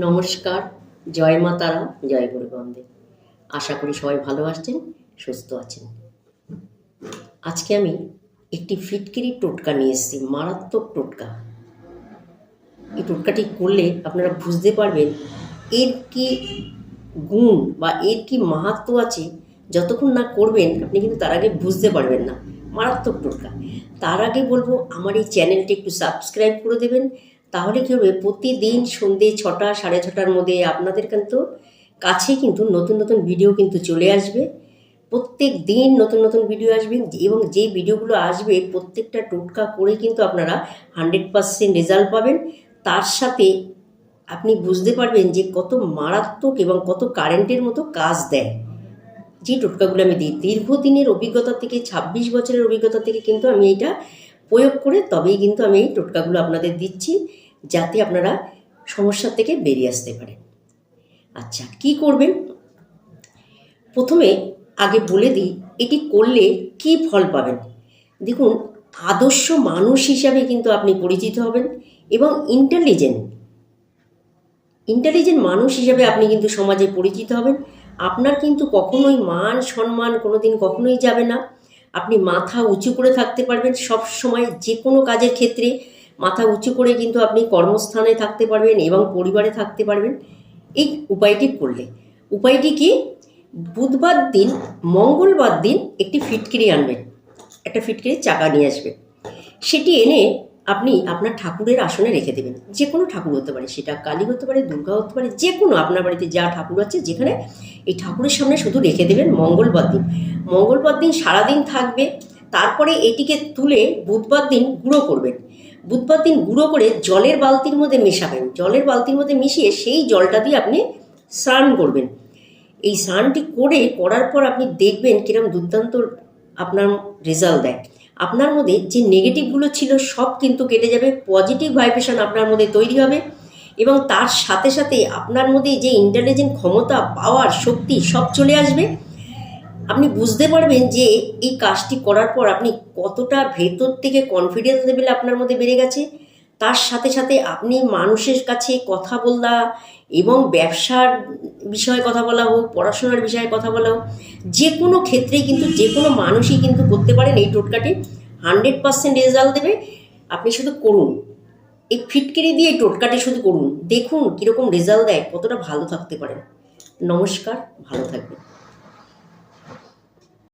নমস্কার, জয় মা তারা, জয় গুরু বন্দে। আশা করি সবাই ভালো আছেন, সুস্থ আছেন। আজকে আমি একটি ফিটকিরি টোটকা নিয়ে এসেছি, মারাত্মক টোটকা। এই টোটকাটি করলে আপনারা বুঝতে পারবেন এর কি গুণ বা এর কি মাহাত্ম আছে, যতক্ষণ না করবেন আপনি কিন্তু তার আগে বুঝতে পারবেন না। মারাত্মক টোটকা। তার আগে বলব, আমার এই চ্যানেলটি একটু সাবস্ক্রাইব করে দেবেন তাহলে কী হবে? প্রতিদিন সন্ধে ছটা, সাড়ে ছটার মধ্যে আপনাদের কিন্তু কাছে কিন্তু নতুন নতুন ভিডিও কিন্তু চলে আসবে। প্রত্যেক দিন নতুন নতুন ভিডিও আসবে এবং যে ভিডিওগুলো আসবে প্রত্যেকটা টোটকা করে কিন্তু আপনারা হান্ড্রেড পারসেন্ট রেজাল্ট পাবেন। তার সাথে আপনি বুঝতে পারবেন যে কত মারাত্মক এবং কত কারেন্টের মতো কাজ দেয়। যে টোটকাগুলো আমি দিই, দীর্ঘদিনের অভিজ্ঞতা থেকে, ছাব্বিশ বছরের অভিজ্ঞতা থেকে কিন্তু আমি এটা প্রয়োগ করে তবেই কিন্তু আমি এই টোটকাগুলো আপনাদের দিচ্ছি। যাতে আপনারা সমস্যার থেকে বেরিয়ে আসতে পারেন। আচ্ছা কি করবেন? প্রথমে আগে বলে দিই, এটি করলে কি ফল পাবেন? দেখুন, আদর্শ মানুষ হিসাবে কিন্তু আপনি পরিচিত হবেন এবং ইন্টেলিজেন্ট ইন্টেলিজেন্ট মানুষ হিসাবে আপনি কিন্তু সমাজে পরিচিত হবেন। আপনার কিন্তু কখনোই মান, সম্মান কোনোদিন কখনোই যাবে না। আপনি মাথা উঁচু করে থাকতে পারবেন। সব সময় যে কোনো কাজের ক্ষেত্রে মাথা উঁচু করে কিন্তু আপনি কর্মস্থানে থাকতে পারবেন এবং পরিবারে থাকতে পারবেন। এই উপায়টি করলে। উপায়টি কি? বুধবার দিন, মঙ্গলবার দিন একটি ফিটকিরি আনবেন। একটা ফিটকিরির চাকা নিয়ে আসবেন। সেটি এনে আপনি আপনার ঠাকুরের আসনে রেখে দেবেন। যে কোনো ঠাকুর হতে পারে, সেটা কালী হতে পারে, দুর্গা হতে পারে যে কোনো আপনার বাড়িতে যা ঠাকুর আছে যেখানে এই ঠাকুরের সামনে শুধু রেখে দেবেন মঙ্গলবার দিন। মঙ্গলবার দিন সারাদিন থাকবে। তারপরে এটিকে তুলে বুধবার দিন গুঁড়ো করবেন। বুধবার দিন গুঁড়ো করে জলের বালতির মধ্যে মেশাবেন। জলের বালতির মধ্যে মিশিয়ে সেই জলটা দিয়ে আপনি স্নান করবেন। এই স্নানটি করে করার পর আপনি দেখবেন কিরম দুর্দান্ত আপনার রেজাল্ট দেয়। আপনার মধ্যে যে নেগেটিভগুলো ছিল সব কিন্তু কেটে যাবে পজিটিভ ভাইব্রেশন আপনার মধ্যে তৈরি হবে এবং তার সাথে সাথে আপনার মধ্যে যে ইন্টেলিজেন্ট ক্ষমতা পাওয়ার শক্তি সব চলে আসবে। বুঝতে পারবেন যে এই কাজটি করার পর আপনি কতটা ভেতর থেকে কনফিডেন্স লেভেল আপনার মধ্যে বেড়ে গেছে। তার সাথে সাথে আপনি মানুষের কাছে কথা বলা এবং ব্যবসার বিষয়ে কথা বলা হোক, পড়াশোনার বিষয়ে কথা বলা হোক, যে কোনো ক্ষেত্রেই কিন্তু, যে কোনো মানুষই কিন্তু করতে পারেন এই টোটকাটি। হান্ড্রেড পার্সেন্ট রেজাল্ট দেবে। আপনি শুধু করুন। এই ফিটকিরি দিয়ে টোটকাটি শুধু করুন। দেখুন কীরকম রেজাল্ট দেয়, কতটা ভালো থাকতে পারেন নমস্কার, ভালো থাকবেন।